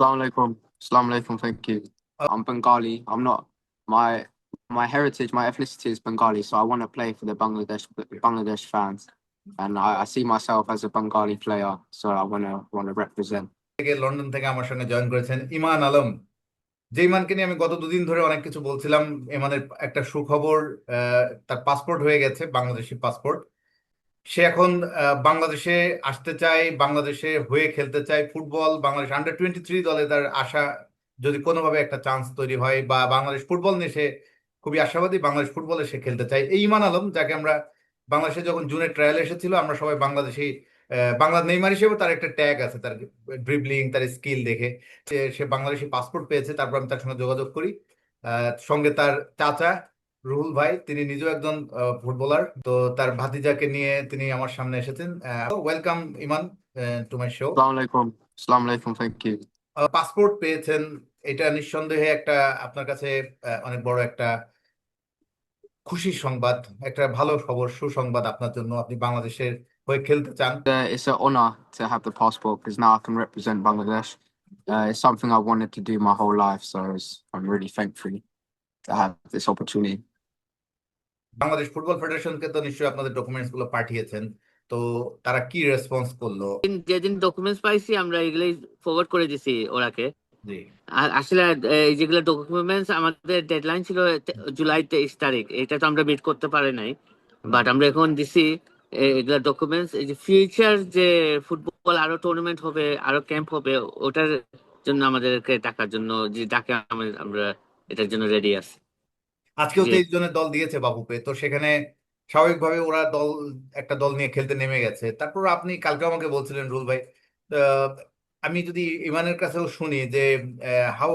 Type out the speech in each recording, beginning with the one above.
Assalamu alaikum. Assalamu alaikum. Thank you. I'm Bengali. I'm not my my heritage, my ethnicity is Bengali, so I want to play for the Bangladesh Bangladesh fans, and I, I see myself as a Bengali player, so I want to want to represent. থেকে London থেকে আমার সঙ্গে join করেছেন ইমান আলম যে ইমানকে নিয়ে আমি গত দুদিন ধরে অনেক কিছু বলছিলাম ইমানের একটা সুখবর তার পাসপোর্ট হয়ে গেছে বাংলাদেশি পাসপোর্ট সে এখন বাংলাদেশে আসতে চায়, বাংলাদেশে হয়ে খেলতে চায় football, Bangladesh under twenty three দলে তার আশা যদি কোনোভাবে একটা চান্স তৈরি হয় বা বাংলাদেশ ফুটবল নিয়ে সে খুবই আশাবাদী, বাংলাদেশ ফুটবলে সে খেলতে চায়। এই ইমান আলম, যাকে আমরা বাংলাদেশে যখন জুনে ট্রায়াল এসেছিল, আমরা সবাই বাংলাদেশি বাংলা নেইমার হিসেবে তার একটা ট্যাগ আছে, তার ড্রিবলিং তার স্কিল দেখে। সে সে বাংলাদেশি পাসপোর্ট পেয়েছে, তারপর আমি তার সঙ্গে যোগাযোগ করি। সঙ্গে তার চাচা রুহুল ভাই তিনি নিজেও একজন ফুটবলার। তো তার ভাতিজাকে নিয়ে তিনি আমার সামনে এসেছেন। Welcome Iman to my show সালামু আলাইকুম। সালামু আলাইকুম পাসপোর্ট পেয়েছেন। এটা নিঃসন্দেহে একটা আপনার কাছে অনেক বড় একটা খুশি সংবাদ একটা ভালো খবর সুসংবাদ আপনার জন্য। আপনি বাংলাদেশের হয়ে খেলতে চান। It's a honour to have the passport because now I can represent Bangladesh it's something I wanted to do my whole life so I am really thankful to have this opportunity. Bangladesh football ফেডারেশনকে তো নিশ্চয়ই আপনাদের ডকুমেন্টসগুলো পাঠিয়েছেন তো তারা কি response করল? যেদিন ডকুমেন্টস পাইছি আমরা এগুলোই ফরওয়ার্ড করে দিছি ওরাকে। আর আসলে এই যেগুলো ডকুমেন্টস আমাদের ডেডলাইন ছিল জুলাই তেইশ তারিখ এটা তো আমরা মিট করতে পারি নাই। বাট আমরা এখন দিছি এগুলা ডকুমেন্টস এই যে ফিউচার যে ফুটবল আরও টুর্নামেন্ট হবে আরও ক্যাম্প হবে ওটার জন্য আমাদেরকে ডাকার জন্য যে ডাকে আমরা এটার জন্য রেডি আছি। আজকেও। তেইশ জনের দল দিয়েছে বাবুকে তো সেখানে স্বাভাবিকভাবে ওরা দল একটা দল নিয়ে খেলতে নেমে গেছে তারপর আপনি কালকে আমাকে বলছিলেন রুল ভাই আমি যদি ইমানের কাছেও শুনি যে how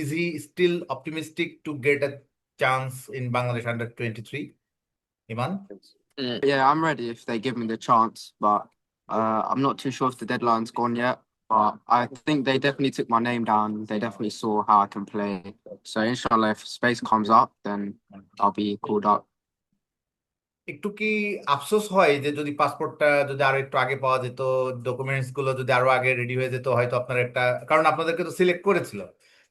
is he still optimistic to get a chance in Bangladesh under twenty three Iman Yeah, I'm ready if they give me the chance, but uh, I'm not too sure if the deadline's gone yet. But I think they definitely took my name down. They definitely saw how I can play. So inshallah, if space comes up, then I'll be called up. একটু কি আফসোস হয় যে যদি পাসপোর্টটা যদি আরো একটু আগে পাওয়া যেত ডকুমেন্টস গুলো যদি আরো আগে রেডি হয়ে যেত হয়তো আপনার একটা কারণ আপনাদেরকে তো সিলেক্ট করেছিল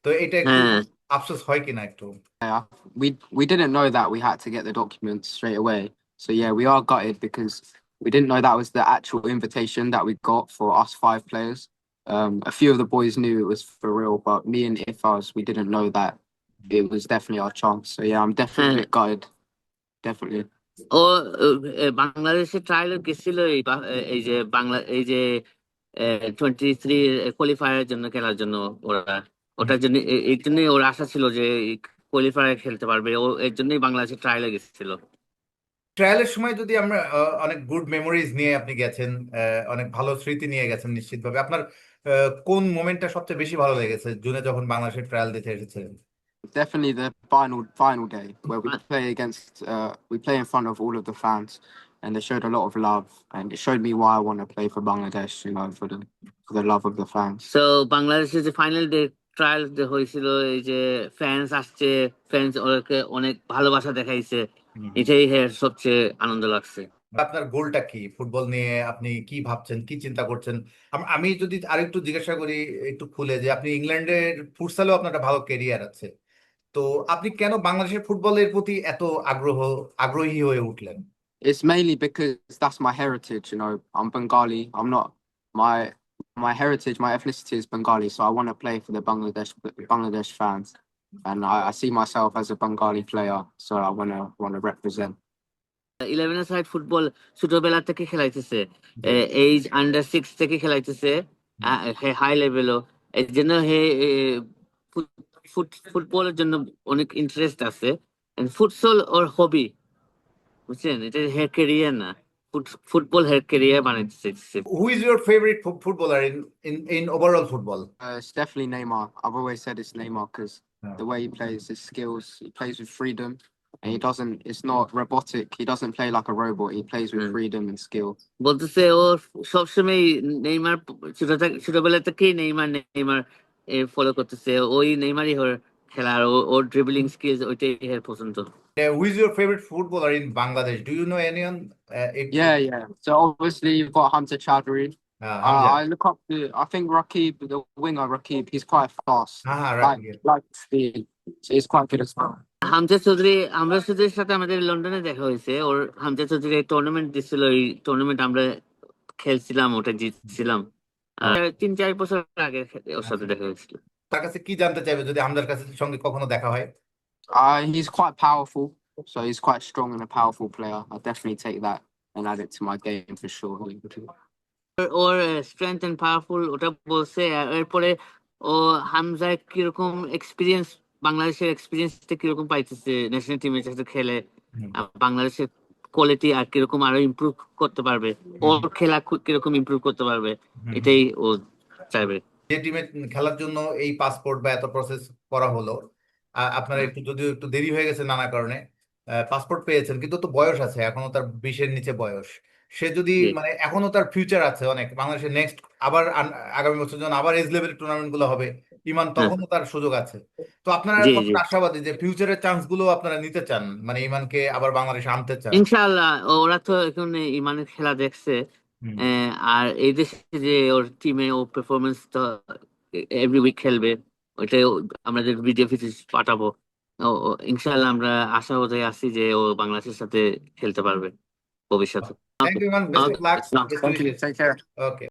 তো এটা একটু হ্যাঁ আফসোস হয় কিনা একটু Yeah, we we didn't know that we had to get the documents straight away. So yeah, we are gutted because we didn't know that was the actual invitation that we got for us five players. Um, a few of the boys knew it was for real, but me and Ifaz, we didn't know that it was definitely our chance. So yeah, I'm definitely a bit gutted. Definitely. ও বাংলাদেশে trial গেছিল এই যে বাংলা এই যে twenty three কোয়ালিফায়ারের জন্য খেলার জন্য ওরা ওটার জন্য এই জন্যই ওর আশা ছিল যে কোয়ালিফায়ার খেলতে পারবে ও এর জন্যই বাংলাদেশে ট্রায়ালে গেছিল ট্রায়ালের সময় যদি আমরা আহ, অনেক গুড মেমোরিজ নিয়ে আপনি গেছেন আহ, অনেক ভালো স্মৃতি নিয়ে গেছেন নিশ্চিতভাবে আপনার আহ, কোন মোমেন্টটা সবচেয়ে বেশি ভালো লেগেছে জুনে যখন বাংলাদেশের ট্রায়াল দিতে এসেছিলেন Definitely the final final day where we Uh, play against uh we play in front of all of the fans and they showed a lot of love and it showed me why I want to play for Bangladesh, you know, for the for the love of the fans. তো বাংলাদেশে যে final day trial যে হয়েছিল এই যে fans আসছে fans ওকে অনেক ভালোবাসা দেখাইছে এটাই হ্যাঁ সবচেয়ে আনন্দ লাগছে আপনার গোলটা কি ফুটবল নিয়ে আপনি কি ভাবছেন কি চিন্তা করছেন আমি যদি আরেকটু জিজ্ঞাসা করি একটু খুলে যে আপনি ইংল্যান্ডের ফুটসালেও আপনার একটা ভালো ক্যারিয়ার আছে তো আপনি কেন বাংলাদেশের ফুটবলের প্রতি এত আগ্রহ আগ্রহী হয়ে উঠলেন It's mainly because that's my heritage, you know. I'm Bengali. I'm not my my heritage, my ethnicity is Bengali, so I want to play for the Bangladesh Bangladesh fans. And I, I see myself as a Bengali player, so I wanna wanna represent. Eleven side football ছোটবেলা থেকে খেলাইতেছে age under six থেকে খেলাইতেছে high লেভেলও এর জন্য হে ফুটবলের জন্য অনেক interest আছে futsal ওর hobby বুঝছেন এটা হে ক্যারিয়ার না ফুটবল হে ক্যারিয়ার বানাইতেছে Who is your favorite fo- footballer in, in, in overall football? Uh, it's definitely Neymar. I've always said it's Neymar because Yeah. the way he plays, his skills, he plays with freedom, and he doesn't. It's not robotic. He doesn't play like a robot. He plays with Mm. freedom and skill. বলতেছে ও সবসময় Neymar ছোট থাক- ছোটবেলা থেকেই Neymar Neymar follow করতেছে ওই নেইমারই ওর খেলার ওর dribbling skills ওইটাই এর পছন্দ Uh, who is your favorite footballer in Bangladesh? Do you know anyone? Uh, if- Yeah, yeah. So obviously you've got Hunter Chowdhury. Uh, Hamza I look up to, I think Rakib, the winger Rakib, he's quite fast. হ্যাঁ হ্যাঁ Like, Rakib like speed. So he's quite good as well. Hamza Chowdhury Hamza চৌধুরীর সাথে আমাদের লন্ডনে দেখা হয়েছে ওর Hamza Chowdhury tournament দিছিল এই টুর্নামেন্ট আমরা খেলছিলাম ওটা জিতছিলাম তিন চার বছর আগে ওর সাথে দেখা হয়েছিল তার কাছে কি জানতে চাইবে যদি হামজার কাছে সঙ্গে কখনো দেখা হয় Uh, he's quite powerful. So he's quite strong and a powerful player. I'll definitely take that and add it to my game for sure. ওর- স্ট্রেংথ এন্ড পাওয়ারফুল ওটা বলছে এরপরে ও হামজা কীরকম এক্সপিরিয়েন্স বাংলাদেশের এক্সপিরিয়েন্সটা কীরকম পাইতেছে ন্যাশনাল টিমের সাথে খেলে বাংলাদেশের কোয়ালিটি আর কীরকম আরও ইমপ্রুভ করতে পারবে। ওর খেলা কীরকম ইমপ্রুভ করতে পারবে এটাই ও চাইবে। যে টিমে খেলার জন্য এই পাসপোর্ট বা এত প্রসেস করা হলো আপনার একটু যদিও একটু দেরি হয়ে গেছে নানা কারণে পাসপোর্ট পেয়েছেন কিন্তু তো বয়স আছে এখনও তার বিশের নিচে বয়স। সে যদি মানে এখনও তার ফিউচার আছে অনেক বাংলাদেশের নেক্সট আবার আগামী বছর যখন আবার এজ লেভেলের টুর্নামেন্টগুলো হবে ইমান তখনও তার সুযোগ আছে। তো আপনারা জি, কতটা জি। আশাবাদী যে ফিউচারের চান্সগুলো আপনারা নিতে চান? মানে ইমানকে আবার বাংলাদেশে আনতে চান? ইনশাআল্লাহ ওরা তো এখন ইমানের খেলা দেখছে। হুম। আহ, আর এই দেশে যে ওর টিমে ও পারফরমেন্স তো এভরি উইক খেলবে ওইটাই ও- যে ভিডিও ফিটিস পাঠাবো। ও- ও- ইনশাআল্লাহ আমরা আশাবাদী আছি যে ও বাংলাদেশের সাথে খেলতে পারবে ভবিষ্যতে। Thank you. Take care.